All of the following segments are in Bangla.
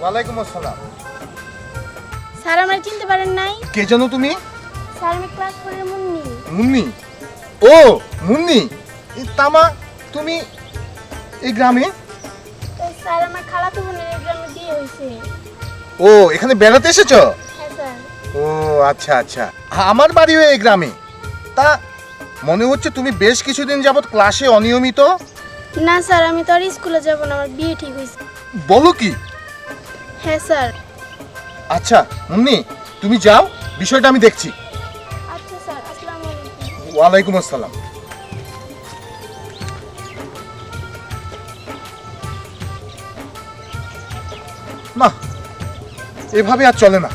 ওয়ালাইকুম আসসালাম। স্যার আমার চিনতে পারেন নাই। কে জানো তুমি? স্যার আমি ক্লাস ফোরের মুন্নি। মুন্নি? ও মুন্নি? এই তামা তুমি এই গ্রামে? স্যার আমার খালাতো বোনের গ্রামে বিয়ে হয়েছে। ও এখানে বেড়াতে এসেছ? হ্যাঁ, ও আচ্ছা আচ্ছা। আমার বাড়িও এই গ্রামে। তা মনে হচ্ছে তুমি বেশ কিছুদিন যাবত ক্লাসে অনিয়মিত? না স্যার আমি তো আর স্কুলে যাব না আমার বিয়ে ঠিক হয়েছে। বলো কি? হ্যাঁ স্যার। আচ্ছা মুন্নি তুমি যাও বিষয়টা আমি দেখছি। আচ্ছা স্যার আসসালামু আলাইকুম। ওয়ালাইকুম আসসালাম। না এভাবে আর চলে না।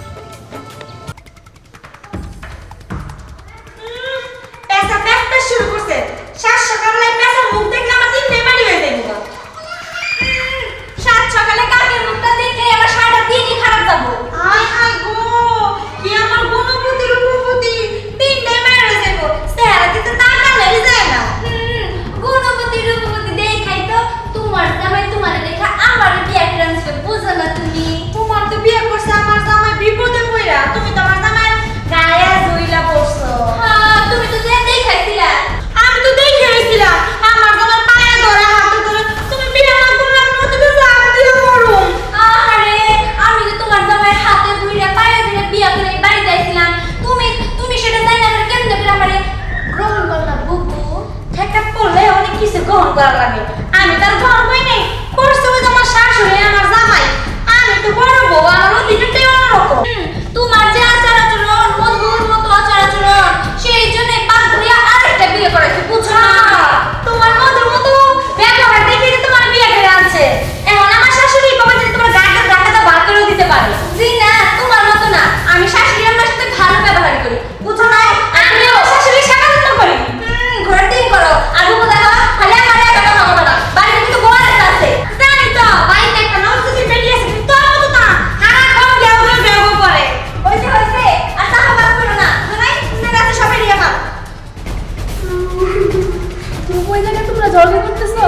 ভরসা করতেছো?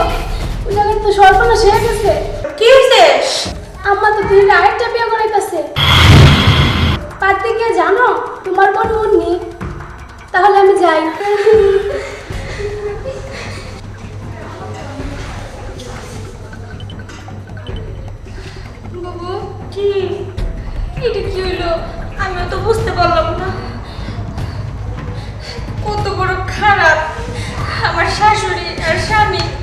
ওই জায়গায় তো সর্বনাশ হয়ে গেছে। কি হয়েছে আম্মা তো দুই আরেকটা বিয়ে করাইতেছে। পাত্রে গিয়ে জানো তোমার বোন মুন্নি। তাহলে আমি যাই। বাবু কি? এটা কি হইল? আমিও তো বুঝতে পারলাম না। 沙疏林染山林